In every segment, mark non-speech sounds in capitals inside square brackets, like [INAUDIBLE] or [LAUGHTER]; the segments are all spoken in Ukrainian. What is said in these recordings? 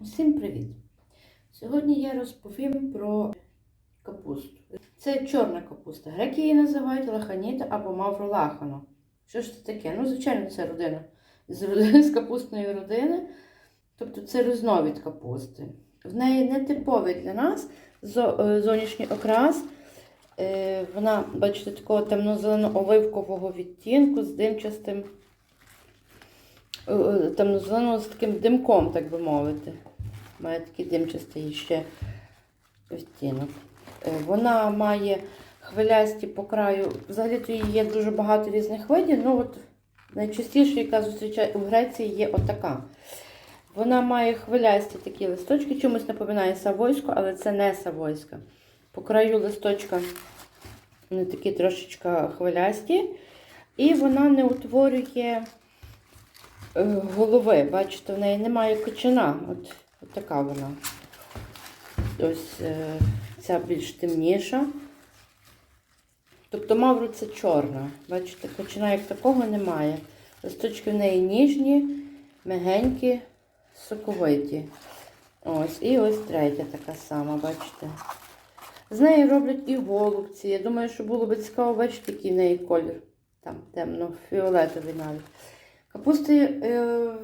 Усім привіт! Сьогодні я розповім про капусту. Це чорна капуста. Греки її називають лаханіта або мавролахано. Що ж це таке? Ну, звичайно, це родина з, [LAUGHS] з капустної родини. Тобто це різновид капусти. В неї не типовий для нас е, зовнішній окрас. Е, Вона, бачите, такого темно-зелено-оливкового відтінку з димчастим темно-зеленого з таким димком, так би мовити. Має такий димчастий ще відтінок. Е, Вона має хвилясті по краю. Взагалі-то її є дуже багато різних видів. Ну, от найчастіше, яка зустрічає у Греції, є отака. Вона має хвилясті такі листочки, чомусь напоминає савойську, але це не савойська. По краю листочка вони такі трошечка хвилясті. І вона не утворює е, голови. Бачите, в неї немає кочана. От, от така вона. Ось е, ця більш темніша. Тобто мавру це чорна. Бачите, кочана як такого немає. Листочки в неї ніжні, мягенькі, соковиті. Ось, і ось третя така сама, бачите. З неї роблять і голубці. Я думаю, що було б цікаво бачити, який в неї колір. Там темно-фіолетовий навіть. Капусти е,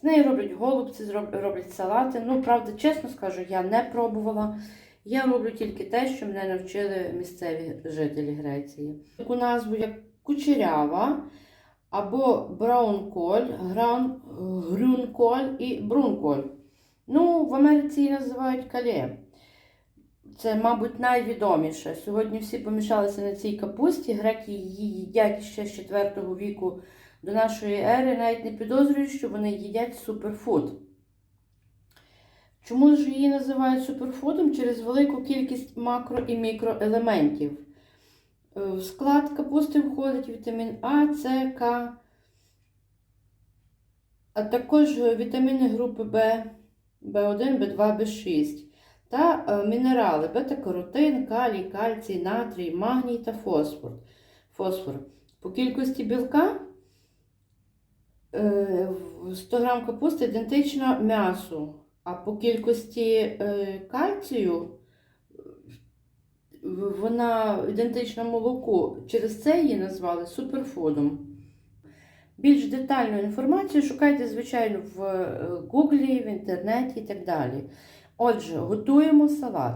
з неї роблять голубці, роблять салати. Ну, правда, чесно скажу, я не пробувала. Я роблю тільки те, що мене навчили місцеві жителі Греції. Таку назву як кучерява або браунколь, гран, грюнколь і брунколь. Ну, в Америці її називають калє. Це, мабуть, найвідоміше. Сьогодні всі помішалися на цій капусті. Греки її їдять ще з 4 віку до нашої ери, навіть не підозрюють, що вони їдять суперфуд. Чому ж її називають суперфудом? Через велику кількість макро і мікроелементів. Е, В склад капусти входить вітамін А, С, К, а також вітаміни групи В, В1, В2, В6 та е, мінерали бета-каротин, калій, кальцій, натрій, магній та фосфор. фосфор. По кількості білка 100 грам капусти ідентична м'ясу, а по кількості е, кальцію вона ідентична молоку. Через це її назвали суперфудом. Більш детальну інформацію шукайте, звичайно, в е, Гуглі, в інтернеті і так далі. Отже, готуємо салат.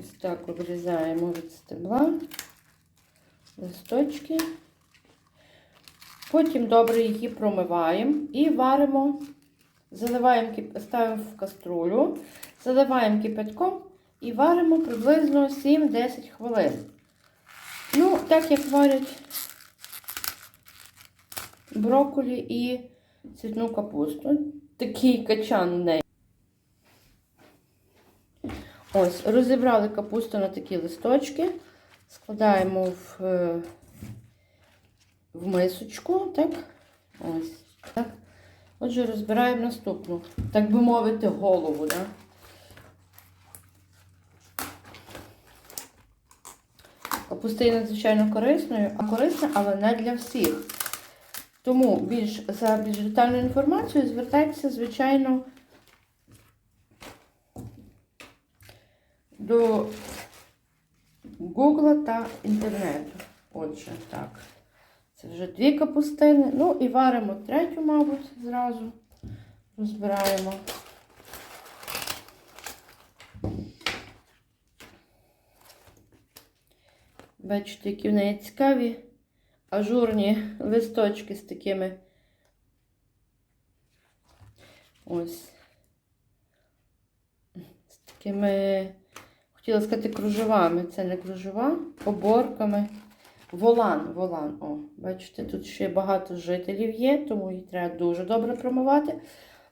Ось так обрізаємо від стебла листочки. Потім добре її промиваємо і варимо, заливаємо, ставимо в каструлю, заливаємо кипятком і варимо приблизно 7-10 хвилин. Ну, так як варять брокколі і цвітну капусту. Такий качан в. Ось, розібрали капусту на такі листочки, складаємо в, е, в мисочку, так? Ось. Так. Отже, розбираємо наступну, так би мовити, голову. Да? Капуста є надзвичайно корисною, а корисна, але не для всіх. Тому більш за більш детальну інформацію звертайтеся, звичайно, до Гугла та інтернету. Отже, так. Це вже дві капустини. Ну і варимо третю, мабуть, зразу. Розбираємо. Бачите, які в неї цікаві ажурні листочки з такими ось з такими, хотіла сказати, кружевами. Це не кружева, оборками. Волан, волан. О, бачите, тут ще багато жителів є, тому її треба дуже добре промивати.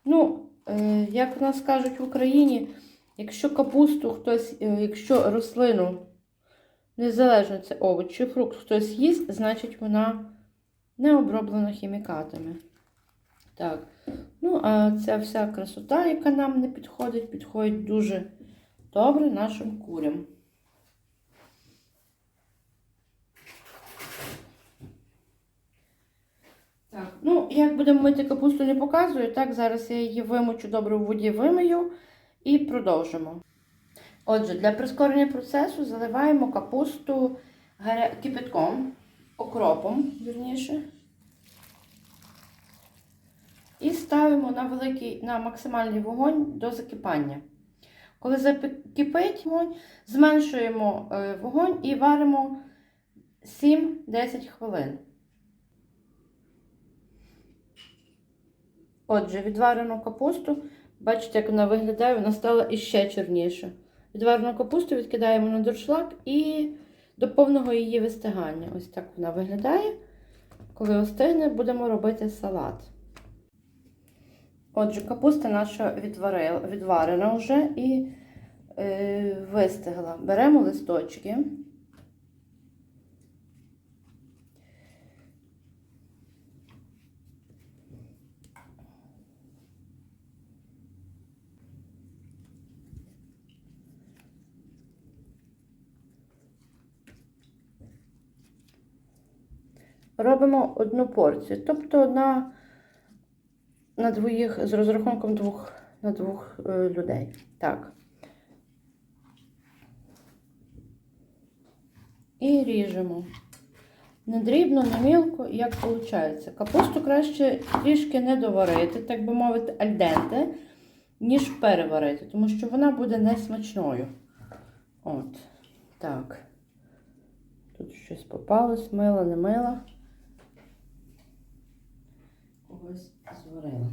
Ну, е, як в нас кажуть в Україні, якщо капусту хтось, е, якщо рослину Незалежно це овоч чи фрукт хтось їсть, значить вона не оброблена хімікатами. Так. Ну, а ця вся красота, яка нам не підходить, підходить дуже добре нашим курям. Так, ну як будемо мити капусту, не показую. Так, зараз я її вимочу добре в воді вимию і продовжимо. Отже, для прискорення процесу заливаємо капусту кипятком, окропом, вірніше. І ставимо на великий, на максимальний вогонь до закипання. Коли закипить вогонь, зменшуємо е, вогонь і варимо 7-10 хвилин. Отже, відварену капусту, бачите, як вона виглядає, вона стала іще чорніша. Відварену капусту відкидаємо на дуршлаг і до повного її вистигання. Ось так вона виглядає. Коли остигне, будемо робити салат. Отже, капуста наша відварена вже і е, вистигла. Беремо листочки. Робимо одну порцію, тобто одна на двоїх з розрахунком двох на двох е, людей. Так. І ріжемо. Не дрібно, не мілко, як виходить. Капусту краще трішки не доварити, так би мовити, альденте, ніж переварити, тому що вона буде несмачною. От. Так. Тут щось попалось, мила, не мила. Когось зварила.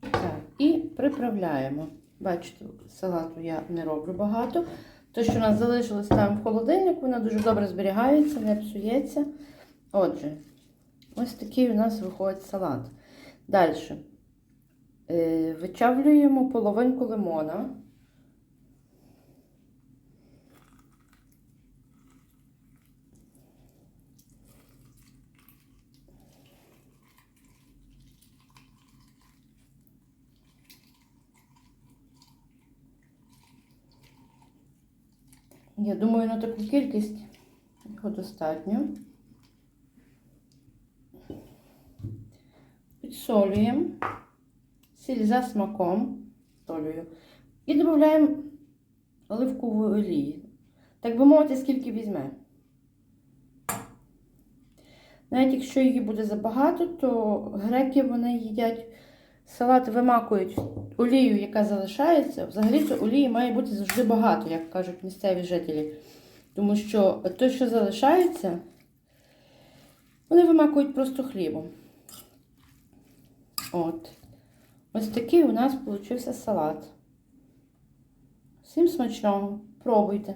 Так, і приправляємо. Бачите, салату я не роблю багато. Те, що у нас залишилось там в холодильник, воно дуже добре зберігається, не псується. Отже, ось такий у нас виходить салат. Далі. Е, Вичавлюємо половинку лимона. Я думаю, на таку кількість його достатньо. Підсолюємо, сіль за смаком, солюю. І додаємо оливкової олії. Так би мовити, скільки візьме. Навіть якщо її буде забагато, то греки вони їдять салат, вимакують олію, яка залишається. Взагалі-то олії має бути завжди багато, як кажуть місцеві жителі. Тому що те, що залишається, вони вимакують просто хлібом. От. Ось такий у нас вийшов салат. Всім смачного. Пробуйте.